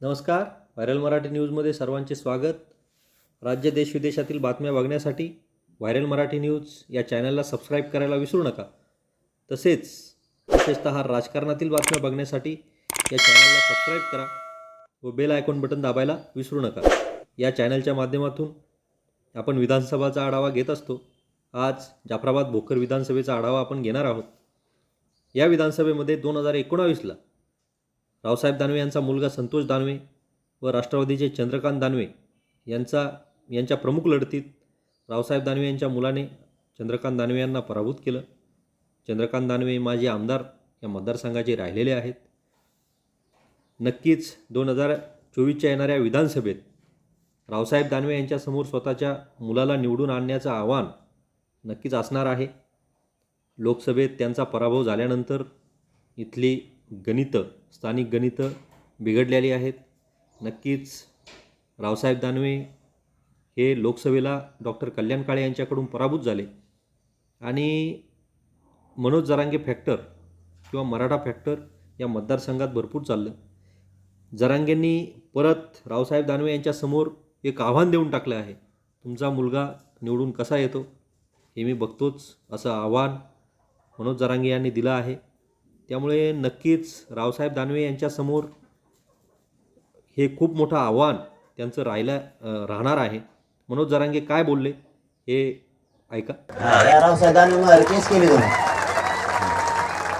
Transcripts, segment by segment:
नमस्कार. व्हायरल मराठी न्यूजमध्ये सर्वांचे स्वागत. राज्य देशविदेशातील बातम्या बघण्यासाठी व्हायरल मराठी न्यूज या चॅनलला सबस्क्राईब करायला विसरू नका. तसेच विशेषतः राजकारणातील बातम्या बघण्यासाठी या चॅनलला सबस्क्राईब करा व बेल आयकॉन बटन दाबायला विसरू नका. या चॅनलच्या माध्यमातून आपण विधानसभाचा आढावा घेत असतो. आज जाफराबाद भोकर विधानसभेचा आढावा आपण घेणार आहोत. या विधानसभेमध्ये दोन हजार एकोणावीसला रावसाहेब दानवे यांचा मुलगा संतोष दानवे व राष्ट्रवादीचे चंद्रकांत दानवे यांचा यांच्या प्रमुख लढतीत रावसाहेब दानवे यांच्या मुलाने चंद्रकांत दानवे यांना पराभूत केलं. चंद्रकांत दानवे माजी आमदार या मतदारसंघाचे राहिलेले आहेत. नक्कीच दोन हजार चोवीसच्या येणाऱ्या विधानसभेत रावसाहेब दानवे यांच्यासमोर स्वतःच्या मुलाला निवडून आणण्याचं आव्हान नक्कीच असणार आहे. लोकसभेत त्यांचा पराभव झाल्यानंतर इथली गणितं स्थानिक गणितं बिघडलेली आहेत. नक्कीच रावसाहेब दानवे हे लोकसभेला डॉक्टर कल्याण काळे यांच्याकडून पराभूत झाले. आणि मनोज जरांगे फॅक्टर किंवा मराठा फॅक्टर या मतदारसंघात भरपूर चाललं. जरांगेंनी परत रावसाहेब दानवे यांच्यासमोर एक आव्हान देऊन टाकलं आहे. तुमचा मुलगा निवडून कसा येतो हे मी बघतोच असं आव्हान मनोज जरांगे यांनी दिलं आहे. त्यामुळे नक्कीच रावसाहेब दानवे यांच्यासमोर हे खूप मोठं आव्हान त्यांचं राहिलं राहणार आहे. मनोज जरांगे काय बोलले हे ऐका. हा, या रावसाहेबांनी केस केली तुम्ही.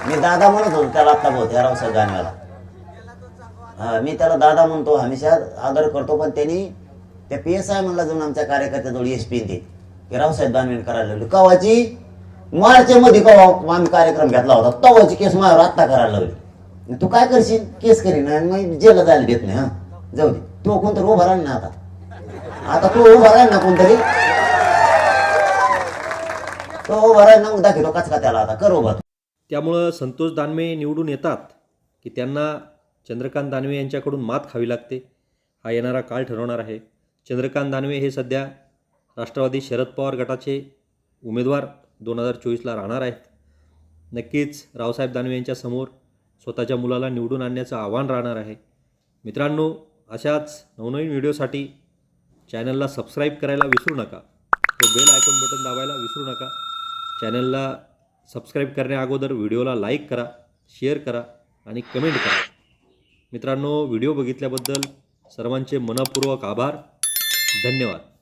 मी दादा म्हणत होतो त्याला आत्ता बोलतो रावसाहेब दानवेला. हा मी त्याला दादा म्हणतो हमेशा आदर करतो पण त्यांनी त्या पी एस आय म्हणला जाऊन आमच्या कार्यकर्त्याजवळ एस पी देत. की रावसाहेब दानवे करायला लावली. कवाची? मार्चच्या मध्ये कवा आम्ही कार्यक्रम घेतला होता तवाची केस माझ्यावर आत्ता करायला लागली. तू काय करशील? केस करीन आणि मग जायला देत नाही हा. जाऊ दे. तो कोणतरी उभा राहील ना आता. आता तो उभा राहील ना कोणतरी? तो उभा राहील ना मग दाखवतो कचका त्याला आता. कर उभा त्यामुळं संतोष दानवे निवडून येतात की त्यांना चंद्रकांत दानवे यांच्याकडून मात खावी लागते. हा येणारा काळ ठरवणार आहे. चंद्रकांत दानवे हे सध्या राष्ट्रवादी शरद पवार गटाचे उमेदवार दोन हजार चोवीसला राहणार आहेत. नक्कीच रावसाहेब दानवे यांच्यासमोर स्वतःच्या मुलाला निवडून आणण्याचं आव्हान राहणार आहे. मित्रांनो अशाच नवनवीन व्हिडिओसाठी चॅनलला सबस्क्राईब करायला विसरू नका. तो बेल आयकॉन बटन दाबायला विसरू नका. चॅनलला सबस्क्राईब करण्याअगोदर व्हिडिओला लाईक करा शेअर करा आणि कमेंट करा. मित्रांनो व्हिडिओ बघितल्याबद्दल सर्वांचे मनपूर्वक आभार. धन्यवाद.